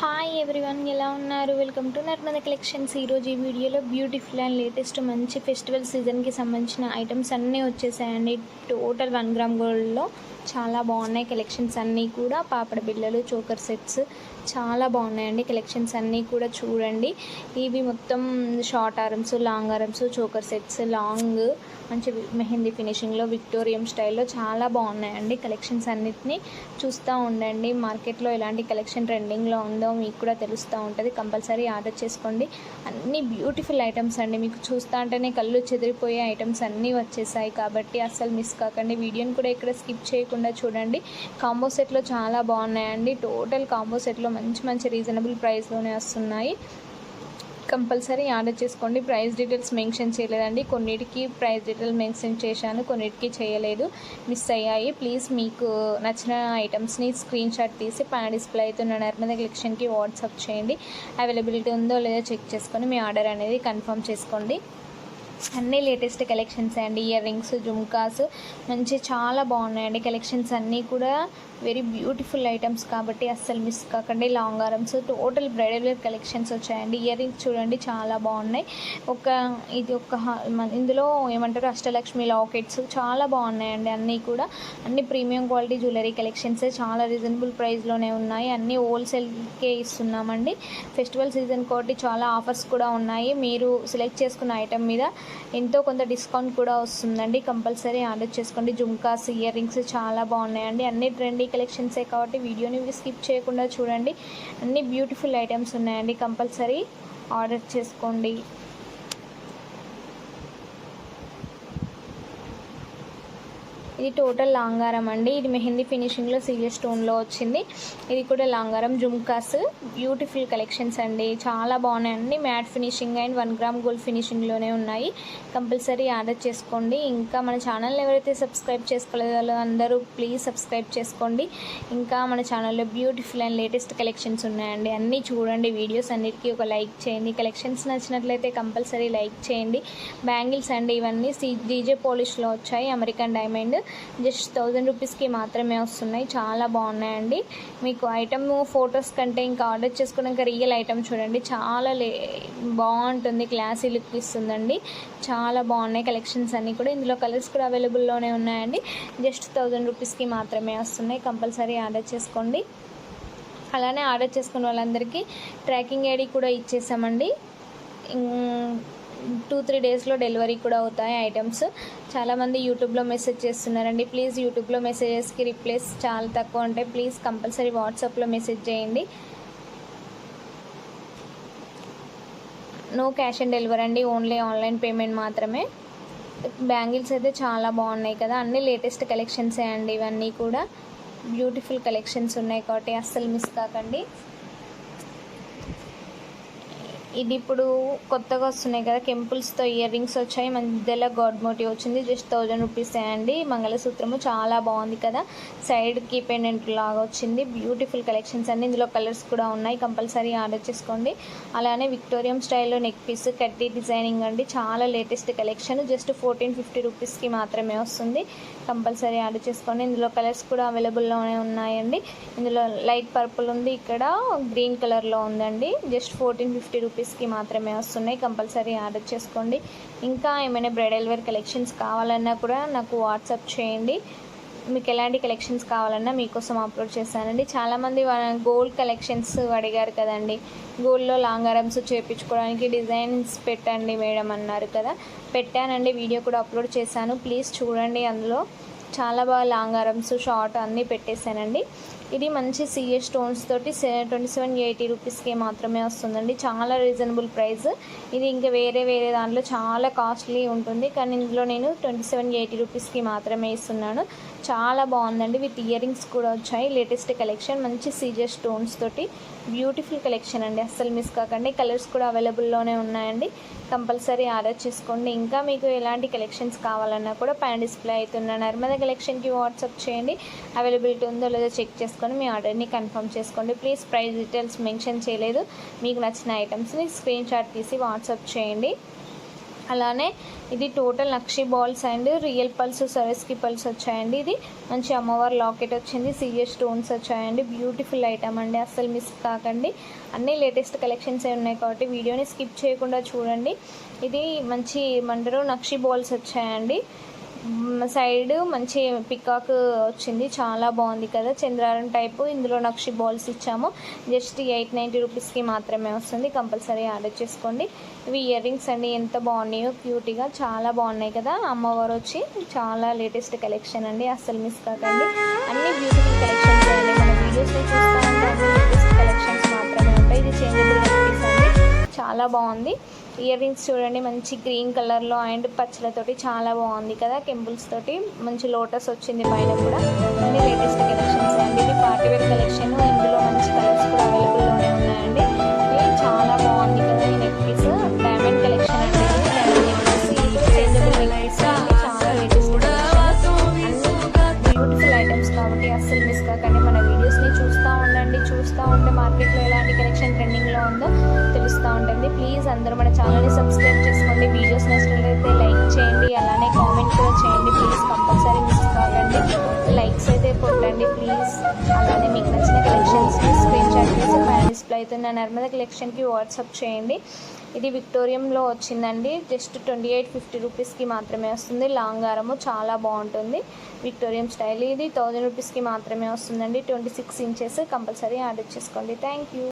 Hi everyone ఎలా ఉన్నారు? Welcome to Narmada collections ఈరోజు ఈ వీడియోలో బ్యూటిఫుల్ అండ్ లేటెస్ట్ మంచి ఫెస్టివల్ సీజన్కి సంబంధించిన ఐటమ్స్ అన్నీ వచ్చేసాయండి. టోటల్ వన్ గ్రామ్ గోల్డ్లో చాలా బాగున్నాయి కలెక్షన్స్ అన్నీ కూడా. పాపడ బిళ్ళలు చోకర్ సెట్స్ చాలా బాగున్నాయండి. కలెక్షన్స్ అన్నీ కూడా చూడండి. ఇవి మొత్తం short arms long arms choker sets long మంచి మెహందీ ఫినిషింగ్లో విక్టోరియం స్టైల్లో చాలా బాగున్నాయండి కలెక్షన్స్ అన్నిటినీ. చూస్తూ ఉండండి. మార్కెట్లో ఎలాంటి కలెక్షన్ ట్రెండింగ్లో ఉందో మీకు కూడా తెలుస్తూ ఉంటుంది. కంపల్సరీ ఆర్డర్ చేసుకోండి. అన్ని బ్యూటిఫుల్ ఐటమ్స్ అండి. మీకు చూస్తూ ఉంటేనే కళ్ళు చెదిరిపోయే ఐటమ్స్ అన్నీ వచ్చేసాయి. కాబట్టి అస్సలు మిస్ కాకండి. వీడియోని కూడా ఇక్కడ స్కిప్ చేయకుండా చూడండి కాంబో సెట్లో చాలా బాగున్నాయండి. టోటల్ కాంబో సెట్లో మంచి మంచి రీజనబుల్ ప్రైస్లోనే వస్తున్నాయి. కంపల్సరీ ఆర్డర్ చేసుకోండి. ప్రైస్ డీటెయిల్స్ మెన్షన్ చేయలేదండి. కొన్నిటికి ప్రైస్ డీటెయిల్స్ మెన్షన్ చేశాను కొన్నిటికి చేయలేదు. మిస్ అయ్యాయి. ప్లీజ్ మీకు నచ్చిన ఐటమ్స్ని స్క్రీన్ షాట్ తీసి పైన డిస్ప్లే అవుతున్న నర్మద కలెక్షన్కి వాట్సాప్ చేయండి. అవైలబిలిటీ ఉందో లేదో చెక్ చేసుకొని మీ ఆర్డర్ అనేది కన్ఫర్మ్ చేసుకోండి. అన్నీ లేటెస్ట్ కలెక్షన్స్ అండి ఇయర్ రింగ్స్ జుమ్కాస్ మంచి చాలా బాగున్నాయండి కలెక్షన్స్ అన్నీ కూడా. వెరీ బ్యూటిఫుల్ ఐటమ్స్ కాబట్టి అస్సలు మిస్ కాకండి. Long arms total bridal wear collections వచ్చాయండి. ఇయర్ రింగ్స్ చూడండి చాలా బాగున్నాయి. ఒక ఇది ఒక మన- ఇందులో ఏమంటారు? అష్టలక్ష్మి లాకెట్స్ చాలా బాగున్నాయండి అన్నీ కూడా. అన్ని ప్రీమియం క్వాలిటీ జ్యువెలరీ కలెక్షన్స్ చాలా రీజనబుల్ ప్రైస్లోనే ఉన్నాయి. అన్నీ హోల్సేల్కే ఇస్తున్నామండి. ఫెస్టివల్ సీజన్ కాబట్టి చాలా ఆఫర్స్ కూడా ఉన్నాయి. మీరు సెలెక్ట్ చేసుకున్న ఐటమ్ మీద ఎంతో కొంత డిస్కౌంట్ కూడా వస్తుందండి. కంపల్సరీ ఆర్డర్ చేసుకోండి. జుమ్కాస్ ఇయర్ రింగ్స్ చాలా బాగున్నాయండి. అన్ని ట్రెండీ కలెక్షన్సే కాబట్టి వీడియోని స్కిప్ చేయకుండా చూడండి. అన్ని బ్యూటిఫుల్ ఐటమ్స్ ఉన్నాయండి. కంపల్సరీ ఆర్డర్ చేసుకోండి. ఇది టోటల్ లాంగారం అండి. ఇది మెహందీ ఫినిషింగ్లో సీరియస్ స్టోన్లో వచ్చింది. ఇది కూడా లాంగారం జుమ్కాస్ బ్యూటిఫుల్ కలెక్షన్స్ అండి. చాలా బాగున్నాయండి matte finishing and one gram gold ఫినిషింగ్లోనే ఉన్నాయి. కంపల్సరీ ఆర్డర్ చేసుకోండి. ఇంకా మన ఛానల్ని ఎవరైతే సబ్స్క్రైబ్ చేసుకోలేదో అందరూ ప్లీజ్ సబ్స్క్రైబ్ చేసుకోండి. ఇంకా మన ఛానల్లో బ్యూటిఫుల్ అండ్ లేటెస్ట్ కలెక్షన్స్ ఉన్నాయండి. అన్నీ చూడండి వీడియోస్ అన్నిటికీ ఒక లైక్ చేయండి. కలెక్షన్స్ నచ్చినట్లయితే కంపల్సరీ లైక్ చేయండి. బ్యాంగిల్స్ అండి ఇవన్నీ. సి డీజే పోలిష్లో వచ్చాయి. American diamond. జస్ట్ థౌజండ్ రూపీస్కి మాత్రమే వస్తున్నాయి. చాలా బాగున్నాయండి. మీకు ఐటమ్ ఫొటోస్ కంటే ఇంకా ఆర్డర్ చేసుకున్నాక రియల్ ఐటమ్ చూడండి. చాలా లే బాగుంటుంది. క్లాసీ లుక్ ఇస్తుందండి. చాలా బాగున్నాయి కలెక్షన్స్ అన్నీ కూడా. ఇందులో కలర్స్ కూడా అవైలబుల్లోనే ఉన్నాయండి. జస్ట్ థౌజండ్ రూపీస్కి మాత్రమే వస్తున్నాయి. కంపల్సరీ ఆర్డర్ చేసుకోండి. అలానే ఆర్డర్ చేసుకున్న వాళ్ళందరికీ ట్రాకింగ్ ఐడి కూడా ఇచ్చేసామండి. టూ త్రీ డేస్లో డెలివరీ కూడా అవుతాయి ఐటమ్స్. చాలామంది యూట్యూబ్లో మెసేజ్ చేస్తున్నారండి ప్లీజ్ యూట్యూబ్లో మెసేజెస్కి రిప్లేస్ చాలా తక్కువ ఉంటాయి ప్లీజ్ కంపల్సరీ వాట్సాప్లో మెసేజ్ చేయండి. నో క్యాష్ ఆన్ డెలివరీ అండి ఓన్లీ ఆన్లైన్ పేమెంట్ మాత్రమే. బ్యాంగిల్స్ అయితే చాలా బాగున్నాయి కదా అన్ని లేటెస్ట్ కలెక్షన్సే అండి ఇవన్నీ కూడా. బ్యూటిఫుల్ కలెక్షన్స్ ఉన్నాయి కాబట్టి అస్సలు మిస్ కాకండి. ఇది ఇప్పుడు కొత్తగా వస్తున్నాయి కదా కెంపుల్స్తో ఇయర్ రింగ్స్ వచ్చాయి. మధ్యలో గాడ్ మోటివ్ వచ్చింది. జస్ట్ థౌజండ్ రూపీస్ అండి. మంగళసూత్రము చాలా బాగుంది కదా. సైడ్కి పెండెంట్ లాగా వచ్చింది. బ్యూటిఫుల్ కలెక్షన్స్ అన్ని ఇందులో కలర్స్ కూడా ఉన్నాయి. కంపల్సరీ ఆర్డర్ చేసుకోండి. అలానే విక్టోరియం స్టైల్లో నెక్ పీస్ కట్టి డిజైనింగ్ అండి. చాలా latest collection. Just fourteen fifty రూపీస్కి మాత్రమే వస్తుంది. కంపల్సరీ ఆర్డర్ చేసుకోండి. ఇందులో కలర్స్ కూడా అవైలబుల్లోనే ఉన్నాయండి. ఇందులో లైట్ పర్పుల్ ఉంది. ఇక్కడ గ్రీన్ కలర్లో ఉందండి. జస్ట్ ఫోర్టీన్ ఫిఫ్టీ రూపీస్కి మాత్రమే వస్తున్నాయి. కంపల్సరీ ఆర్డర్ చేసుకోండి. ఇంకా ఏమైనా బ్రైడల్ వేర్ కలెక్షన్స్ కావాలన్నా కూడా నాకు వాట్సాప్ చేయండి. మీకు ఎలాంటి కలెక్షన్స్ కావాలన్నా మీకోసం అప్లోడ్ చేస్తానండి. చాలామంది గోల్డ్ కలెక్షన్స్ అడిగారు కదండి. గోల్డ్లో లాంగ్ ఆరమ్స్ చేయించుకోవడానికి డిజైన్స్ పెట్టండి మేడం అన్నారు కదా. పెట్టానండి వీడియో కూడా అప్లోడ్ చేశాను. ప్లీజ్ చూడండి అందులో. చాలా బాగా లాంగ్ ఆరమ్స్ షార్ట్ అన్నీ పెట్టేశానండి. ఇది మంచి సిఏ స్టోన్స్ తోటి ట్వంటీ సెవెన్ ఎయిటీ రూపీస్కి మాత్రమే వస్తుందండి. చాలా రీజనబుల్ ప్రైస్ ఇది ఇంకా వేరే వేరే దాంట్లో చాలా కాస్ట్లీ ఉంటుంది. కానీ ఇందులో నేను ట్వంటీ సెవెన్ ఎయిటీ రూపీస్కి మాత్రమే ఇస్తున్నాను. చాలా బాగుందండి. విత్ ఇయర్ రింగ్స్ కూడా వచ్చాయి. Latest collection. మంచి సీజర్ స్టోన్స్ తోటి బ్యూటిఫుల్ కలెక్షన్ అండి. అస్సలు మిస్ కాకండి. కలర్స్ కూడా అవైలబుల్లోనే ఉన్నాయండి. కంపల్సరీ ఆర్డర్ చేసుకోండి. ఇంకా మీకు ఎలాంటి కలెక్షన్స్ కావాలన్నా కూడా పైన డిస్ప్లే అవుతున్న నర్మద కలెక్షన్కి వాట్సాప్ చేయండి. అవైలబిలిటీ ఉందో లేదో చెక్ చేసుకొని మీ ఆర్డర్ని కన్ఫర్మ్ చేసుకోండి. ప్లీజ్ ప్రైస్ డీటెయిల్స్ మెన్షన్ చేయలేదు. మీకు నచ్చిన ఐటమ్స్ని స్క్రీన్ షాట్ తీసి వాట్సాప్ చేయండి. అలానే ఇది total nakshi balls and real pearls సరస్కి pearls వచ్చాయండి ఇది. మంచి అమ్మవారి లాకెట్ వచ్చింది. సీరియస్ స్టోన్స్ వచ్చాయండి. బ్యూటిఫుల్ ఐటమ్ అండి. అస్సలు మిస్ కాకండి. అన్నీ లేటెస్ట్ కలెక్షన్స్ ఏ ఉన్నాయి కాబట్టి వీడియోని స్కిప్ చేయకుండా చూడండి. ఇది మంచి మంటరు నక్షి బాల్స్ వచ్చాయండి. సైడ్ మంచి పికాక్ వచ్చింది. చాలా బాగుంది కదా చంద్రారం టైపు. ఇందులో నక్షి బాల్స్ ఇచ్చాము. జస్ట్ ఎయిట్ నైంటీ రూపీస్కి మాత్రమే వస్తుంది. కంపల్సరీ ఆర్డర్ చేసుకోండి. ఇవి ఇయర్ రింగ్స్ అండి. ఎంత బాగున్నాయో క్యూట్గా. చాలా బాగున్నాయి కదా అమ్మవారు వచ్చి. చాలా లేటెస్ట్ కలెక్షన్ అండి. అస్సలు మిస్ కాకండి. అన్ని బ్యూటిఫుల్ కలెక్షన్స్ అండి. మన వీడియోస్లో చూస్తూ అన్ని లేటెస్ట్ కలెక్షన్స్ మాత్రమే ఉంటాయి. ఇది చేంజబుల్ అండి. చాలా బాగుంది. ఇయర్ రింగ్స్ చూడండి మంచి గ్రీన్ కలర్లో అండ్ పచ్చలతోటి చాలా బాగుంది కదా కెంపుల్స్ తోటి. మంచి లోటస్ వచ్చింది పైన కూడా. అన్ని లేటెస్ట్ కలెక్షన్స్ అండి. ఇది పార్టీ వేర్ కలెక్షన్ ఇందులో మంచి కలర్స్ కూడా అవైలబుల్లోనే ఉన్నాయండి. ఇది చాలా బాగుంది కదా ఈ నెక్ పీస్ డైమండ్ కలెక్షన్ అండి చాలా లేటెస్ట్ బ్యూటిఫుల్ ఐటమ్స్ కాబట్టి అస్సలు మిస్ కాకండి. మన వీడియోస్ని చూస్తూ ఉండండి. చూస్తూ ఉంటే మార్కెట్లో ఎలాంటి కలెక్షన్ ట్రెండింగ్లో ఉందో ప్లీజ్ అందరూ మన ఛానల్ని సబ్స్క్రైబ్ చేసుకోండి. వీడియోస్ నచ్చినట్లయితే లైక్ చేయండి అలానే కామెంట్ కూడా చేయండి. ప్లీజ్ కంపల్సరీ మిస్ కాకండి. లైక్స్ అయితే కొట్టండి ప్లీజ్. అలానే మీకు నచ్చిన కలెక్షన్స్ని స్క్రీన్ షాట్ చేసి పైన డిస్ప్లే అవుతున్న నర్మద కలెక్షన్కి వాట్సాప్ చేయండి. ఇది విక్టోరియంలో వచ్చిందండి. జస్ట్ ట్వంటీ ఎయిట్ ఫిఫ్టీ రూపీస్కి మాత్రమే వస్తుంది. లాంగ్ ఆరము చాలా బాగుంటుంది. విక్టోరియం స్టైల్ ఇది. థౌజండ్ రూపీస్కి మాత్రమే వస్తుందండి. Twenty six inches compulsory order చేసుకోండి. Thank you